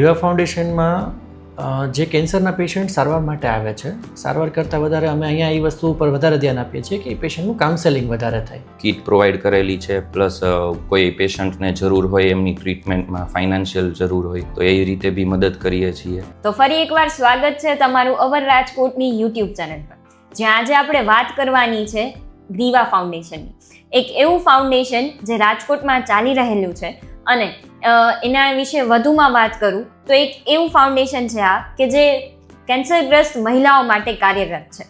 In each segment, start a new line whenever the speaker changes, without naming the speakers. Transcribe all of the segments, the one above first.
ગ્રીવા ફાઉન્ડેશનમાં જે કેન્સરના પેશન્ટ સારવાર માટે આવે છે સારવાર કરતાં વધારે અમે અહીંયા એ વસ્તુ ઉપર વધારે ધ્યાન આપીએ છીએ કે એ પેશન્ટનું કાઉન્સેલિંગ વધારે થાય.
કીટ પ્રોવાઈડ કરેલી છે પ્લસ કોઈ પેશન્ટને જરૂર હોય એમની ટ્રીટમેન્ટમાં ફાઇનાન્શિયલ જરૂર હોય તો એ રીતે બી મદદ કરીએ છીએ.
તો ફરી એકવાર સ્વાગત છે તમારું અવર રાજકોટની યુટ્યુબ ચેનલ પર. જ્યાં આજે આપણે વાત કરવાની છે ગ્રીવા ફાઉન્ડેશનની. એક એવું ફાઉન્ડેશન જે રાજકોટમાં ચાલી રહેલું છે અને એના વિશે વધુમાં વાત કરું તો એક એવું ફાઉન્ડેશન છે આ કે જે કેન્સરગ્રસ્ત મહિલાઓ માટે કાર્યરત છે.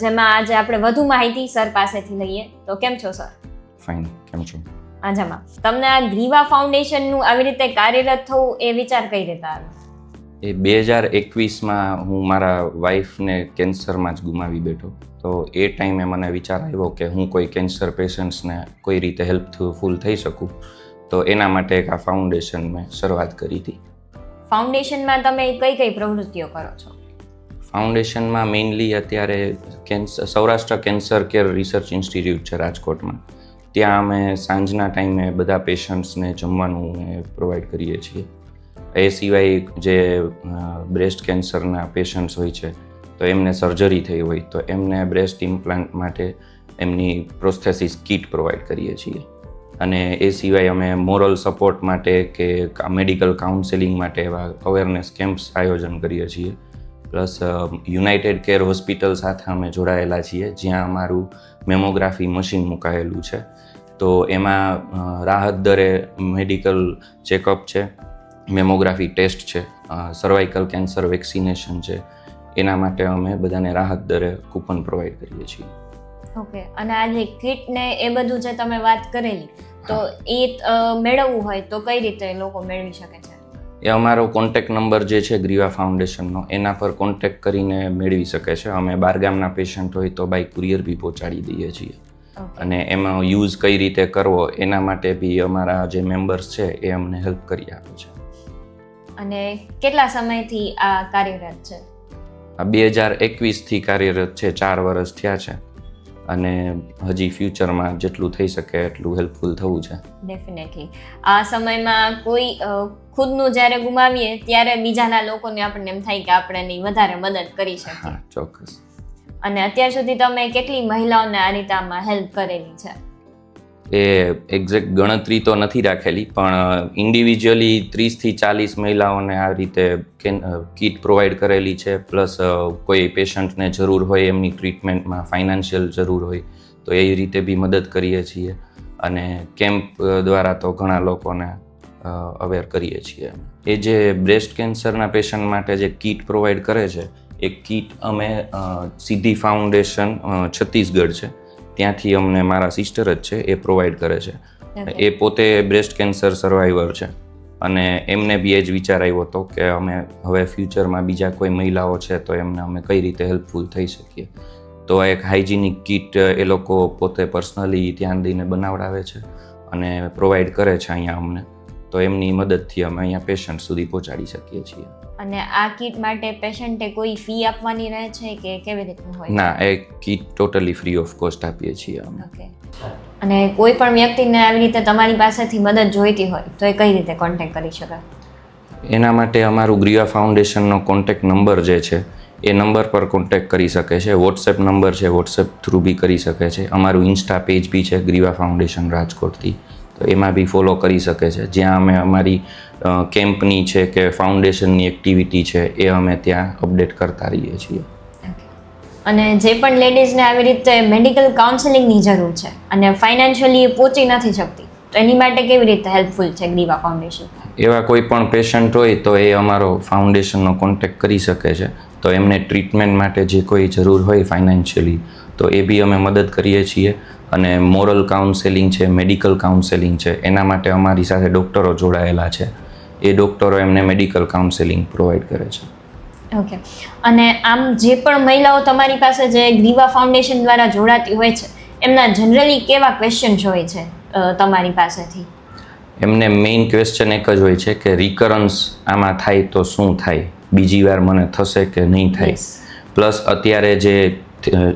જેમાં આજે આપણે વધુ માહિતી સર પાસેથી લઈએ. તો કેમ છો સર?
ફાઇન કેમ છો?
આજામાં તમને આ ગ્રીવા ફાઉન્ડેશનનું આવી રીતે કાર્યરત થવું એ વિચાર કઈ રીતે આવ્યો?
એ બે હજાર એકવીસમાં હું મારા વાઈફને કેન્સરમાં જ ગુમાવી બેઠો. તો એ ટાઈમે મને વિચાર આવ્યો કે હું કોઈ કેન્સર પેશન્ટ્સને કોઈ રીતે હેલ્પફુલ થઈ શકું. તો એના માટે એક આ ફાઉન્ડેશન મેં શરૂઆત કરી હતી.
ફાઉન્ડેશનમાં તમે કઈ કઈ પ્રવૃત્તિઓ કરો છો?
ફાઉન્ડેશનમાં મેઇનલી અત્યારે cancer Saurashtra Cancer Care Research Institute છે રાજકોટમાં. ત્યાં અમે સાંજના ટાઈમે બધા પેશન્ટ્સને જમવાનું પ્રોવાઈડ કરીએ છીએ. એ સિવાય જે બ્રેસ્ટ કેન્સરના પેશન્ટ્સ હોય છે તો એમને સર્જરી થઈ હોય તો એમને બ્રેસ્ટ ઇમ્પ્લાન્ટ માટે એમની પ્રોસ્થેસિસ કીટ પ્રોવાઈડ કરીએ છીએ. અને એ સિવાય અમે મોરલ સપોર્ટ માટે કે મેડિકલ કાઉન્સેલિંગ માટે એવા અવેરનેસ કેમ્પ્સ આયોજન કરીએ છીએ. પ્લસ યુનાઇટેડ કેર હોસ્પિટલ સાથે અમે જોડાયેલા છીએ, જ્યાં અમારું મેમોગ્રાફી મશીન મુકાયેલું છે. તો એમાં રાહત દરે મેડિકલ ચેકઅપ છે, મેમોગ્રાફી ટેસ્ટ છે સર્વાઇકલ કેન્સર વેક્સિનેશન છે. એના માટે અમે બધાને રાહત દરે કૂપન પ્રોવાઈડ કરીએ છીએ.
ઓકે અને આ જે કીટ ને એ બધું જે તમે વાત કરેલી તો એ મેળવવું હોય તો કઈ રીતે લોકો મેળવી શકે છે?
એ અમારો કોન્ટેક નંબર જે છે ગ્રીવા ફાઉન્ડેશનનો એના પર કોન્ટેક કરીને મેળવી શકે છે. અમે બારગામના પેશન્ટ હોય તો બાય કુરિયર બી પહોંચાડી દઈએ છીએ. અને એમાં યુઝ કઈ રીતે કરવો એના માટે બી અમારા જે મેમ્બર્સ છે એ અમને હેલ્પ કરી આપે છે.
અને કેટલા સમયથી આ કાર્યરત છે?
આ બે હજાર એકવીસથી કાર્યરત છે ચાર વર્ષ થયા છે. અને હજી ફ્યુચરમાં જેટલું થઈ શકે એટલું હેલ્પફુલ થવું છે.
ડેફિનેટલી આ સમયમાં કોઈ ખુદનું જ્યારે ગુમાવીએ ત્યારે બીજાના લોકોને આપણને એમ થાય કે આપણે એની વધારે મદદ કરી શકીએ.
હા ચોક્કસ.
અને અત્યાર સુધી તમે કેટલી મહિલાઓને આ રીતે આમાં હેલ્પ કરેલી છે?
એ એક્ઝેક્ટ ગણતરી તો નથી રાખેલી, પણ ઇન્ડિવિજ્યુઅલી ત્રીસથી ચાલીસ મહિલાઓને આ રીતે કીટ પ્રોવાઈડ કરેલી છે, પ્લસ કોઈ પેશન્ટને જરૂર હોય, એમની ટ્રીટમેન્ટમાં ફાઇનાન્શિયલ જરૂર હોય, તો એ રીતે બી મદદ કરીએ છીએ અને કેમ્પ દ્વારા તો ઘણા લોકોને અવેર કરીએ છીએ. એ જે બ્રેસ્ટ કેન્સરના પેશન્ટ માટે જે કીટ પ્રોવાઈડ કરે છે, એ કીટ અમે સીધી ફાઉન્ડેશન છત્તીસગઢ છે. ત્યાંથી અમને મારા સિસ્ટર જ છે એ પ્રોવાઈડ કરે છે. એ પોતે બ્રેસ્ટ કેન્સર સર્વાઈવર છે. અને એમને બી એ જ વિચાર આવ્યો હતો કે અમે હવે ફ્યુચરમાં બીજા કોઈ મહિલાઓ છે તો એમને અમે કઈ રીતે હેલ્પફુલ થઈ શકીએ. તો આ એક હાઇજીનિક કિટ એ લોકો પોતે પર્સનલી ધ્યાન દઈને બનાવડાવે છે અને પ્રોવાઈડ કરે છે અહીંયા અમને. તો એમની મદદથી અમે અહીંયા પેશન્ટ સુધી પહોંચાડી શકીએ છીએ.
અને આ કીટ માટે પેશન્ટે કોઈ ફી આપવાની રહે છે કે કેવી રીતનું હોય
ના એ kit totally free of cost આપીએ છીએ અમે.
ઓકે. અને કોઈ પણ વ્યક્તિને આવી રીતે તમારી પાસેથી મદદ જોઈતી હોય તો એ કઈ રીતે કોન્ટેક્ટ કરી શકાય?
એના માટે અમારું ગ્રીવા ફાઉન્ડેશનનો કોન્ટેક્ટ નંબર જે છે એ નંબર પર કોન્ટેક્ટ કરી શકે છે. વોટ્સએપ નંબર છે વોટ્સએપ થ્રુ બી કરી શકે છે. અમારું ઇન્સ્ટા પેજ બી છે ગ્રીવા ફાઉન્ડેશન રાજકોટથી. તો એમાં બી ફોલો કરી શકે છે. જ્યાં અમે અમારી કેમ્પની છે કે ફાઉન્ડેશનની એક્ટિવિટી છે એ અમે ત્યાં અપડેટ કરતા રહીએ છીએ.
અને જે પણ લેડીઝને આવી રીતે મેડિકલ કાઉન્સેલિંગની જરૂર છે અને ફાઇનાન્શિયલી એ પહોંચી નથી શકતી તો એની માટે કેવી રીતે હેલ્પફુલ છે ગ્રીવા ફાઉન્ડેશન?
એવા કોઈ પણ પેશન્ટ હોય તો એ અમારો ફાઉન્ડેશનનો કોન્ટેક્ટ કરી શકે છે. તો એમને ટ્રીટમેન્ટ માટે જે કોઈ જરૂર હોય ફાઇનાન્શિયલી તો એ બી અમે મદદ કરીએ છીએ. અને મોરલ કાઉન્સેલિંગ છે મેડિકલ કાઉન્સેલિંગ છે એના માટે અમારી સાથે ડૉક્ટરો જોડાયેલા છે. એ ડૉક્ટરો એમને મેડિકલ કાઉન્સેલિંગ પ્રોવાઈડ કરે છે.
ઓકે અને આમ જે પણ મહિલાઓ તમારી પાસે જે ગ્રીવા ફાઉન્ડેશન દ્વારા જોડાતી હોય છે એમના જનરલી કેવા ક્વેશ્ચન્સ હોય છે તમારી પાસેથી?
એમને મેઇન ક્વેશ્ચન એક જ હોય છે કે રિકરન્સ આમાં થાય તો શું થાય? બીજી વાર મને થશે કે નહીં થાય? પ્લસ અત્યારે જે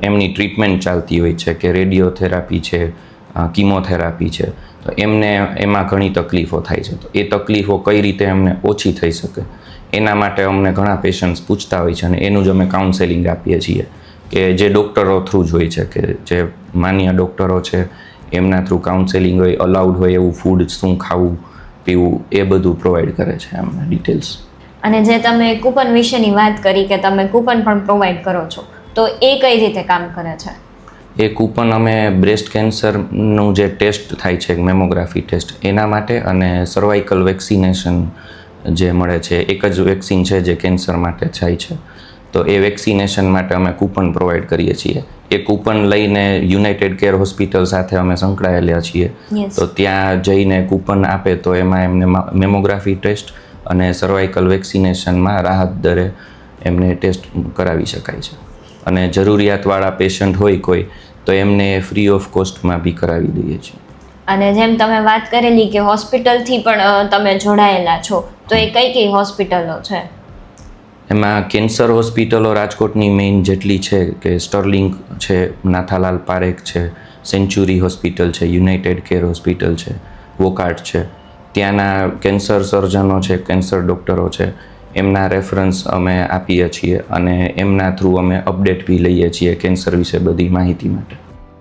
એમની ટ્રીટમેન્ટ ચાલતી હોય છે કે રેડિયોથેરાપી છે કીમોથેરાપી છે તો એમને, એમાં ઘણી તકલીફો થાય છે. તો એ તકલીફો કઈ રીતે એમને ઓછી થઈ શકે? એના માટે અમને ઘણા પેશન્ટ્સ પૂછતા હોય છે અને એનું જ અમે કાઉન્સેલિંગ આપીએ છીએ કે જે ડૉક્ટરો થ્રુ જ હોય છે કે જે માન્ય ડૉક્ટરો છે, એમના થ્રુ કાઉન્સેલિંગ હોય અલાઉડ હોય એવું ફૂડ શું ખાવું, પીવું, એ બધું પ્રોવાઈડ કરે છે અમને ડિટેલ્સ
અને જે તમે કૂપન વિશેની વાત કરી કે તમે કૂપન પણ પ્રોવાઈડ કરો છો, તો એ કઈ રીતે કામ કરે છે?
એ કૂપન અમે બ્રેસ્ટ કેન્સરનું જે ટેસ્ટ થાય છે મેમોગ્રાફી ટેસ્ટ એના માટે અને સર્વાઇકલ વેક્સિનેશન જે મળે છે એક જ વેક્સિન છે જે કેન્સર માટે થાય છે. તો એ વેક્સિનેશન માટે અમે કૂપન પ્રોવાઈડ કરીએ છીએ. એ કૂપન લઈને યુનાઇટેડ કેર હોસ્પિટલ સાથે અમે સંકળાયેલા છીએ. તો ત્યાં જઈને કૂપન આપે તો એમાં એમને મેમોગ્રાફી ટેસ્ટ અને સર્વાઇકલ વેક્સિનેશનમાં રાહત દરે એમને ટેસ્ટ કરાવી શકાય છે. અને જરૂરિયાતવાળા પેશન્ટ હોય કોઈ તો એમને ફ્રી ઓફ કોસ્ટમાં બી કરાવી દઈએ છીએ.
અને જેમ તમે વાત કરેલી કે હોસ્પિટલથી પણ તમે જોડાયેલા છો તો એ કઈ કઈ હોસ્પિટલો છે?
એમાં કેન્સર હોસ્પિટલો રાજકોટની મેઇન જેટલી છે કે સ્ટર્લિંગ છે નાથાલાલ પારેખ છે સેન્ચુરી હોસ્પિટલ છે યુનાઇટેડ કેર હોસ્પિટલ છે વોકાર્ટ છે. ત્યાંના કેન્સર સર્જનો છે કેન્સર ડૉક્ટરો છે. એમના રેફરન્સ અમે આપીએ છીએ અને એમના થ્રુ અમે અપડેટ બી લઈએ છીએ કેન્સર વિશે બધી માહિતી માટે.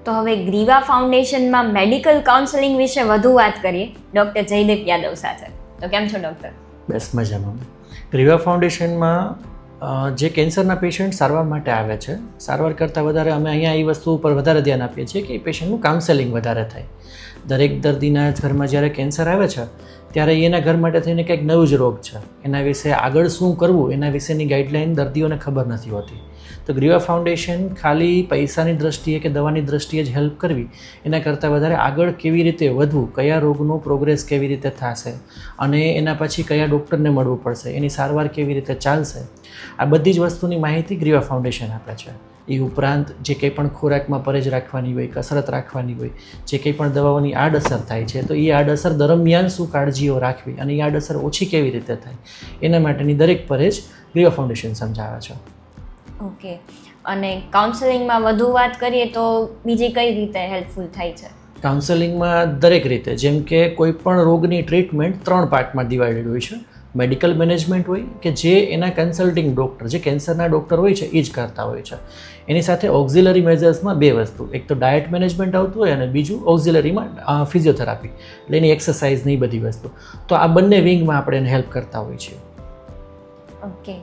તો હવે ગ્રીવા ફાઉન્ડેશનમાં મેડિકલ કાઉન્સેલિંગ વિશે વધુ વાત કરીએ. ડૉક્ટર જયદીપ યાદવ સાથે. તો કેમ છો ડૉક્ટર
બસ મજામાં. ગ્રીવા ફાઉન્ડેશનમાં જે કેન્સરના પેશન્ટ સારવાર માટે આવે છે, સારવાર કરતાં વધારે અમે અહીંયા એ વસ્તુ ઉપર વધારે ધ્યાન આપીએ છીએ કે એ પેશન્ટનું કાઉન્સેલિંગ વધારે થાય. દરેક દર્દીના ઘરમાં જ્યારે કેન્સર આવે છે, ત્યારે એના ઘર માટે થઈને કંઈક નવું જ રોગ છે. એના વિશે આગળ શું કરવું, એના વિશેની ગાઈડલાઇન દર્દીઓને ખબર નથી હોતી. તો ગ્રીવા ફાઉન્ડેશન ખાલી પૈસાની દ્રષ્ટિએ કે દવાની દ્રષ્ટિએ જ હેલ્પ કરવી, એના કરતાં વધારે આગળ કેવી રીતે વધવું, કયા રોગનું પ્રોગ્રેસ કેવી રીતે થશે, અને એના પછી કયા ડૉક્ટરને મળવું પડશે, એની સારવાર કેવી રીતે ચાલશે આ બધી જ વસ્તુની માહિતી ગ્રીવા ફાઉન્ડેશન આપે છે. એ ઉપરાંત જે કંઈ પણ ખોરાકમાં પરેજ રાખવાની હોય કસરત રાખવાની હોય જે કંઈ પણ દવાઓની આડઅસર થાય છે તો એ આડઅસર દરમિયાન શું કાળજીઓ રાખવી અને એ આડઅસર ઓછી કેવી રીતે થાય એના માટેની દરેક પરેજ ગ્રીવા ફાઉન્ડેશન સમજાવે છે.
ઓકે. અને કાઉન્સેલિંગમાં વધુ વાત કરીએ તો બીજી કઈ રીતે હેલ્પફુલ થાય છે?
કાઉન્સેલિંગમાં દરેક રીતે જેમ કે કોઈ પણ રોગની ટ્રીટમેન્ટ ત્રણ પાર્ટમાં ડિવાઇડેડ હોય છે. મેડિકલ મેનેજમેન્ટ હોય કે જે એના કન્સલ્ટિંગ ડૉક્ટર જે કેન્સરના ડૉક્ટર હોય છે એ જ કરતા હોય છે. એની સાથે ઓક્ઝિલરી મેજર્સમાં બે વસ્તુ એક તો ડાયટ મેનેજમેન્ટ આવતું હોય અને બીજું ઓક્ઝિલરીમાં ફિઝિયોથેરાપી એટલે એની એક્સરસાઇઝ ને એ બધી વસ્તુ. તો આ બંને વિંગમાં આપણે એને હેલ્પ કરતા હોઈએ છીએ.
ઓકે.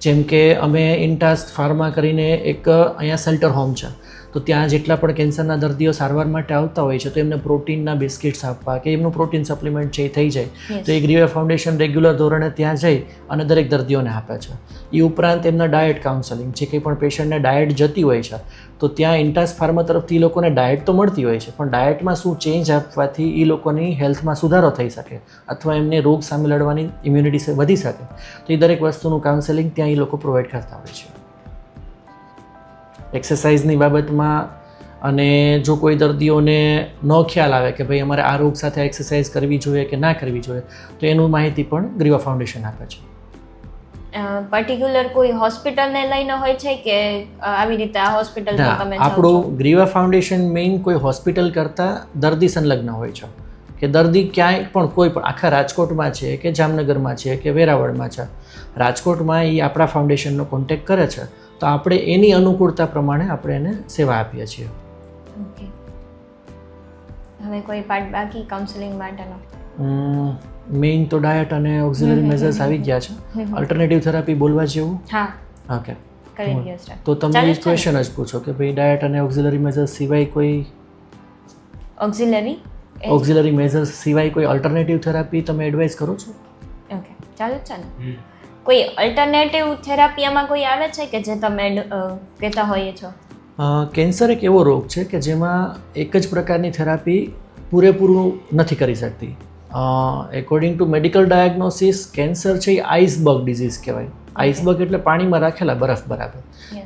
જેમ કે અમે ઇન્ટાસ્ટ ફાર્મા કરીને એક અહીંયા સેલ્ટર હોમ છે. તો ત્યાં જેટલા પણ કેન્સરના દર્દીઓ સારવાર માટે આવતા હોય છે તો એમને પ્રોટીનના બિસ્કિટ્સ આપવા કે એમનું પ્રોટીન સપ્લિમેન્ટ છે એ થઈ જાય તો એ ગ્રીવે ફાઉન્ડેશન રેગ્યુલર ધોરણે ત્યાં જઈ અને દરેક દર્દીઓને આપે છે. એ ઉપરાંત એમના ડાયટ કાઉન્સેલિંગ જે કંઈ પણ પેશન્ટને ડાયટ જતી હોય છે તો ત્યાં ઇન્ટાસ ફાર્મા તરફથી એ લોકોને ડાયટ તો મળતી હોય છે પણ ડાયટમાં શું ચેન્જ આપવાથી એ લોકોની હેલ્થમાં સુધારો થઈ શકે અથવા એમને રોગ સામે લડવાની ઇમ્યુનિટી વધી શકે. તો એ દરેક વસ્તુનું કાઉન્સેલિંગ ત્યાં એ લોકો પ્રોવાઈડ કરતા હોય છે. એક્સરસાઇઝની બાબતમાં અને જો કોઈ દર્દીઓને ન ખ્યાલ આવે કે ભાઈ અમારે આ રોગ સાથે એક્સરસાઇઝ કરવી જોઈએ કે ના કરવી જોઈએ તો એનું માહિતી પણ ગ્રીવા ફાઉન્ડેશન આપે છે.
પર્ટિક્યુલર કોઈ હોસ્પિટલને લઈને હોય છે કે આવી રીતે આ હોસ્પિટલ તમે
આપણું ગ્રીવા ફાઉન્ડેશન મેઇન કોઈ હોસ્પિટલ કરતાં દર્દી સંલગ્ન હોય છે. કે દર્દી ક્યાંય પણ કોઈ પણ આખા રાજકોટમાં છે કે જામનગરમાં છે કે વેરાવળમાં છે રાજકોટમાં એ આપણા ફાઉન્ડેશનનો કોન્ટેક્ટ કરે છે. તો આપણે એની અનુકૂળતા પ્રમાણે આપણે એને સેવા આપીએ છીએ.
ઓકે હવે કોઈ પાર્ટ બાકી કાઉન્સેલિંગ માટેનો?
મેઇન તો ડાયટ અને ઓક્ઝિલરી મેઝર્સ આવી ગયા છે. અલ્ટરનેટિવ થેરાપી બોલવા જેવું?
હા.
ઓકે
કરી દો
તો તમે
ચાલે
એ ક્વેશ્ચન જ પૂછો કે ભાઈ ડાયટ અને ઓક્ઝિલરી મેઝર્સ સિવાય કોઈ
ઓક્સિલરી
ઓક્ઝિલરી મેઝર્સ સિવાય કોઈ અલ્ટરનેટિવ થેરાપી તમે એડવાઇસ કરો છો?
ઓકે ચાલો ને? કોઈ અલ્ટરનેટિવ થેરાપી આમાં કોઈ આવે છે કે જે તમે કહેતા હોઈએ છો?
કેન્સર એક એવો રોગ છે કે જેમાં એક જ પ્રકારની થેરાપી પૂરેપૂરું નથી કરી શકતી. According to medical diagnosis cancer છે એ આઈસબર્ગ ડિઝીઝ કહેવાય. આઈસબર્ગ એટલે પાણીમાં રાખેલા બરફ બરાબર.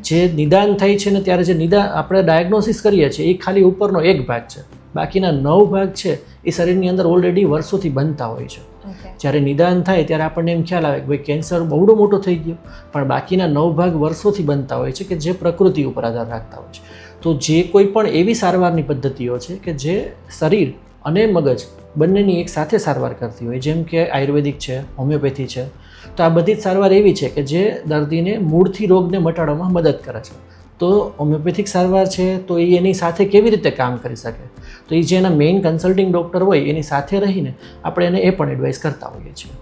જે નિદાન થાય છે ને ત્યારે જે નિદાન આપણે ડાયગ્નોસિસ કરીએ છીએ એ ખાલી ઉપરનો એક ભાગ છે. બાકીના નવ ભાગ છે એ શરીરની અંદર ઓલરેડી વર્ષોથી બનતા હોય છે. જ્યારે નિદાન થાય ત્યારે આપણને એમ ખ્યાલ આવે કે ભાઈ કેન્સર બહુડો મોટો થઈ ગયો પણ બાકીના નવ ભાગ વર્ષોથી બનતા હોય છે કે જે પ્રકૃતિ ઉપર આધાર રાખતા હોય છે. તો જે કોઈ પણ એવી સારવારની પદ્ધતિઓ છે કે જે શરીર અને મગજ બંનેની એક સાથે સારવાર કરતી હોય જેમ કે આયુર્વેદિક છે હોમિયોપેથી છે તો આ બધી જ સારવાર એવી છે કે જે દર્દીને મૂળથી રોગને મટાડવામાં મદદ કરે છે. તો હોમિયોપેથિક સારવાર છે, તો એ એની સાથે કેવી રીતે કામ કરી શકે? તો એ જે એના મેઇન કન્સલ્ટિંગ ડૉક્ટર હોય, એની સાથે રહીને આપણે એને એ પણ એડવાઇસ કરતા હોઈએ છીએ.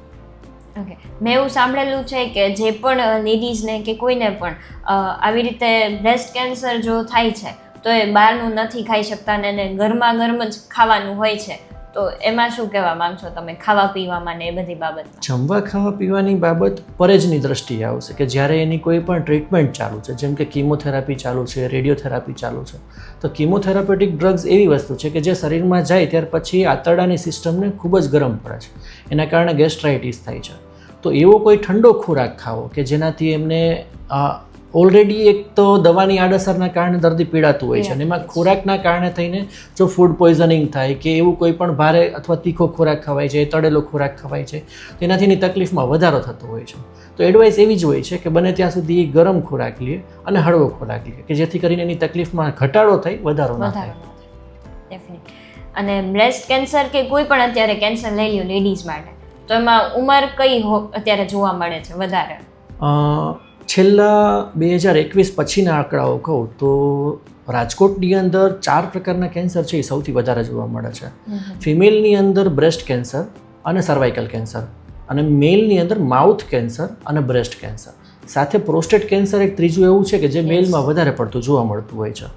ઓકે મેં એવું સાંભળેલું છે કે જે પણ લેડીઝને કે કોઈને પણ આવી રીતે બ્રેસ્ટ કેન્સર જો થાય છે, તો એ બહારનું નથી ખાઈ શકતા ને એને ગરમા ગરમ જ ખાવાનું હોય છે. તો એમાં શું કહેવા માંગશો તમે? ખાવા પીવામાં ને એ બધી બાબત
જમવા ખાવા પીવાની બાબત પરેજની દ્રષ્ટિએ આવશે કે જ્યારે એની કોઈ પણ ટ્રીટમેન્ટ ચાલુ છે, જેમ કે કીમોથેરાપી ચાલુ છે રેડિયોથેરાપી ચાલુ છે, તો કીમોથેરાપેટિક ડ્રગ્સ એવી વસ્તુ છે કે જે શરીરમાં જાય ત્યાર પછી આંતરડાની સિસ્ટમને ખૂબ જ ગરમ પડે છે. એના કારણે ગેસ્ટ્રાઇટિસ થાય છે. તો એવો કોઈ ઠંડો ખોરાક ખાવો કે જેનાથી એમને ઓલરેડી એક તો દવાની આડઅસરના કારણે દર્દી પીડાતું હોય છે અને એમાં ખોરાકના કારણે થઈને જો ફૂડ પોઈઝનિંગ થાય કે એવું કોઈ પણ ભારે અથવા તીખો ખોરાક ખવાય છે તળેલો ખોરાક ખવાય છે તેનાથી એની તકલીફમાં વધારો થતો હોય છે. તો એડવાઇસ એવી જ હોય છે કે બને ત્યાં સુધી ગરમ ખોરાક લે અને હળવો ખોરાક લે કે જેથી કરીને એની તકલીફમાં ઘટાડો થાય વધારો ના થાય.
અને બ્રેસ્ટ કેન્સર કે કોઈ પણ અત્યારે કેન્સર લઈ લ્યો લેડીઝ માટે તો એમાં ઉંમર કઈ હો- અત્યારે જોવા મળે છે વધારે?
છેલ્લા બે હજાર એકવીસ પછીના આંકડાઓ કહું તો રાજકોટની અંદર ચાર પ્રકારના કેન્સર છે એ સૌથી વધારે જોવા મળે છે. ફિમેલની અંદર બ્રેસ્ટ કેન્સર અને સર્વાઇકલ કેન્સર અને મેલની અંદર માઉથ કેન્સર અને બ્રેસ્ટ કેન્સર. સાથે પ્રોસ્ટેટ કેન્સર એક ત્રીજું એવું છે કે જે મેલમાં વધારે પડતું જોવા મળતું હોય છે.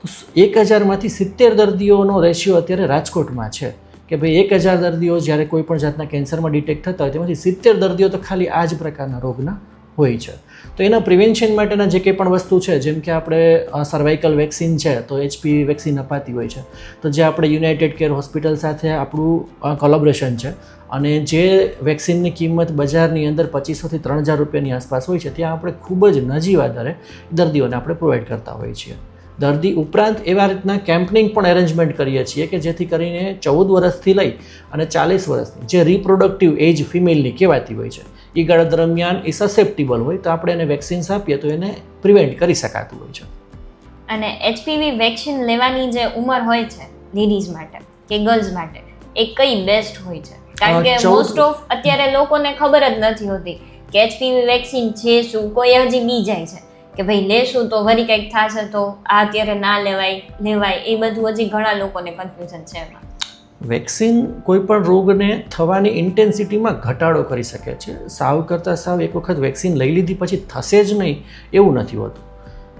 તો એક હજારમાંથી સિત્તેર દર્દીઓનો રેશિયો અત્યારે રાજકોટમાં છે કે ભાઈ એક હજાર દર્દીઓ જ્યારે કોઈ પણ જાતના કેન્સરમાં ડિટેક્ટ થતા હોય તેમાંથી સિત્તેર દર્દીઓ તો ખાલી આ જ પ્રકારના રોગના હોય છે. તો એના પ્રિવેન્શન માટેના જે કંઈ પણ વસ્તુ છે, જેમ કે આપણે સર્વાઇકલ વેક્સિન છે, તો એચપીવી વેક્સિન અપાતી હોય છે. તો જે આપણે યુનાઇટેડ કેર હોસ્પિટલ સાથે આપણું કોલોબરેશન છે. અને જે વેક્સિનની કિંમત બજારની અંદર પચીસોથી ત્રણ હજાર રૂપિયાની આસપાસ હોય છે, ત્યાં આપણે ખૂબ જ નજીવા દરે દર્દીઓને આપણે પ્રોવાઈડ કરતા હોઈએ છીએ. દર્દી ઉપરાંત એવા રીતના કેમ્પનિંગ પણ એરેન્જમેન્ટ કરીએ છીએ કે જેથી કરીને ચૌદ વર્ષથી લઈ અને ચાલીસ વર્ષની જે રિપ્રોડક્ટિવ એજ ફિમેલની કહેવાતી હોય છે એ ગાળા દરમિયાન એ સસેપ્ટિબલ હોય તો આપણે એને વેક્સિન્સ આપીએ તો એને પ્રિવેન્ટ કરી શકાતું હોય છે.
અને એચપીવી વેક્સિન લેવાની જે ઉંમર હોય છે લેડીઝ માટે કે ગર્લ્સ માટે એ કઈ બેસ્ટ હોય છે? કારણ કે મોસ્ટ ઓફ અત્યારે લોકોને ખબર જ નથી હોતી કે એચપીવી વેક્સિન છે શું? કોઈ હજી બી જાય છે કે ભાઈ લેશું તો વરી કંઈક થશે તો આ અત્યારે ના લેવાય લેવાય એ બધું હજી ઘણા લોકોને કન્ફ્યુઝન છે એમાં.
વેક્સિન કોઈ પણ રોગને થવાની ઇન્ટેન્સિટીમાં ઘટાડો કરી શકે છે. સાવ કરતાં સાવ એક વખત વેક્સિન લઈ લીધી પછી થશે જ નહીં એવું નથી હોતું.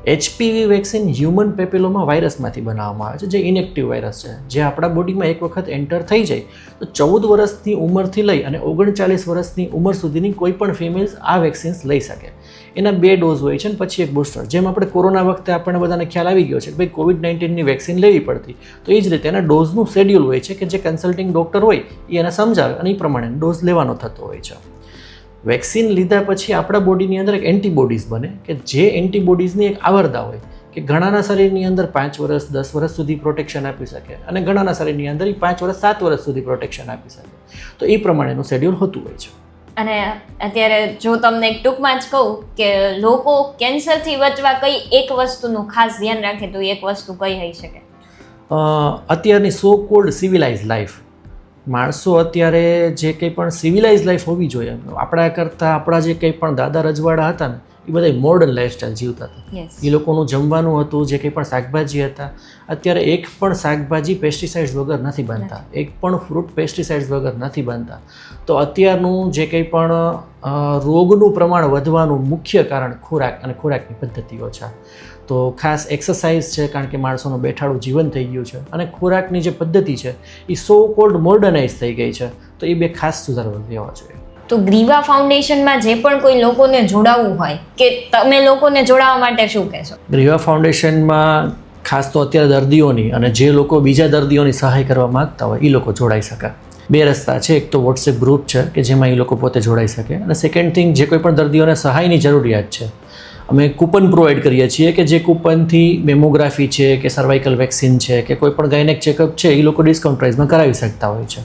એચપીવી વેક્સિન હ્યુમન પેપેલોમાં વાયરસમાંથી બનાવવામાં આવે છે, જે ઇનેક્ટિવ વાયરસ છે. જે આપણા બોડીમાં એક વખત એન્ટર થઈ જાય, તો ચૌદ વર્ષની ઉંમરથી લઈ અને ઓગણચાલીસ વર્ષની ઉંમર સુધીની કોઈ પણ ફિમેલ્સ આ વેક્સિન્સ લઈ શકે. એના બે ડોઝ હોય છે અને પછી એક બુસ્ટર જેમ આપણે કોરોના વખતે આપણને બધાને ખ્યાલ આવી ગયો છે કે ભાઈ કોવિડ નાઇન્ટીનની વેક્સિન લેવી પડતી, તો એ જ રીતે એના ડોઝનું શેડ્યુલ હોય છે કે જે કન્સલ્ટિંગ ડૉક્ટર હોય, એ એને સમજાવે અને એ પ્રમાણે ડોઝ લેવાનો થતો હોય છે. વેક્સિન લીધા પછી આપણા બોડીની અંદર એક એન્ટીબોડીઝ બને કે જે એન્ટીબોડીઝની એક આવરદા હોય કે ઘણાના શરીરની અંદર પાંચ વર્ષ દસ વર્ષ સુધી પ્રોટેક્શન આપી શકે અને ઘણાના શરીરની અંદર એ પાંચ વર્ષ સાત વર્ષ સુધી પ્રોટેક્શન આપી શકે. તો એ પ્રમાણેનું શેડ્યુલ હોતું હોય છે.
અને અત્યારે જો તમને એક ટૂંકમાં જ કહું કે લોકો કેન્સરથી બચવા કઈ એક વસ્તુનું ખાસ ધ્યાન રાખે તો એક વસ્તુ કઈ હોઈ શકે?
અત્યારની સો કોલ્ડ સિવિલાઇઝ લાઈફ માણસો અત્યારે જે કંઈ પણ સિવિલાઇઝ લાઈફ હોવી જોઈએ આપણા કરતાં, આપણા જે કંઈ પણ દાદા રજવાડા હતા ને એ બધા મોડર્ન લાઈફસ્ટાઈલ જીવતા હતા. એ લોકોનું જમવાનું હતું જે કંઈ પણ શાકભાજી હતા. અત્યારે એક પણ શાકભાજી પેસ્ટિસાઇડ્સ વગર નથી બનતા. એક પણ ફ્રૂટ પેસ્ટિસાઇડ્સ વગર નથી બનતા. તો અત્યારનું જે કંઈ પણ રોગનું પ્રમાણ વધવાનું મુખ્ય કારણ ખોરાક અને ખોરાકની પદ્ધતિઓ છે. તો ખાસ એક્સરસાઇઝ છે કારણ કે માણસોનું બેઠાડું જીવન થઈ ગયું છે. અને ખોરાકની જે પદ્ધતિ છે એ સો કોલ્ડ મોડર્નાઇઝ થઈ ગઈ છે. તો એ બે ખાસ સુધારો લેવા જોઈએ.
તો ગ્રીવા ફાઉન્ડેશનમાં જે પણ કોઈ લોકોને જોડાવવું હોય કે તમે લોકોને જોડાવા માટે શું કહેશો?
ગ્રીવા ફાઉન્ડેશનમાં ખાસ તો અત્યારે દર્દીઓની અને જે લોકો બીજા દર્દીઓની સહાય કરવા માગતા હોય એ લોકો જોડાઈ શકે. બે રસ્તા છે. એક તો વોટ્સએપ ગ્રુપ છે કે જેમાં એ લોકો પોતે જોડાઈ શકે. અને સેકન્ડ થિંગ જે કોઈ પણ દર્દીઓને સહાયની જરૂરિયાત છે અમે કૂપન પ્રોવાઈડ કરીએ છીએ કે જે કૂપનથી મેમોગ્રાફી છે કે સર્વાઇકલ વેક્સિન છે કે કોઈ પણ ગાયનેક ચેકઅપ છે, એ લોકો ડિસ્કાઉન્ટ પ્રાઇસમાં કરાવી શકતા હોય છે.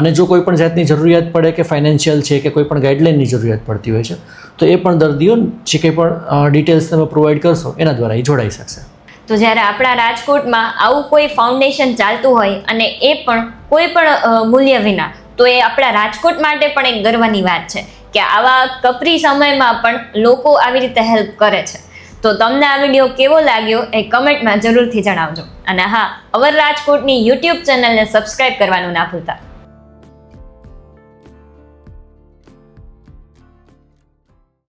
અને જો કોઈ પણ જાતની જરૂરિયાત પડે કે ફાઇનાન્શિયલ છે કે કોઈ પણ ગાઈડલાઇનની જરૂરિયાત પડતી હોય છે, તો એ પણ દર્દીઓ જે કંઈ પણ ડિટેલ્સ તમે પ્રોવાઈડ કરશો, એના દ્વારા એ જોડાઈ શકશે.
તો જ્યારે આપણા રાજકોટમાં આવું કોઈ ફાઉન્ડેશન ચાલતું હોય અને એ પણ કોઈ પણ મૂલ્ય વિના, તો એ આપણા રાજકોટ માટે પણ એક ગર્વની વાત છે. કે આવા કપરી સમયમાં પણ લોકો આવી રીતે હેલ્પ કરે છે. તો તમને આ વીડિયો કેવો લાગ્યો એ કમેન્ટમાં જરૂરથી જણાવજો. અને હા, અવર રાજકોટની યુટ્યુબ ચેનલને સબસ્ક્રાઈબ કરવાનું ના ભૂલતા.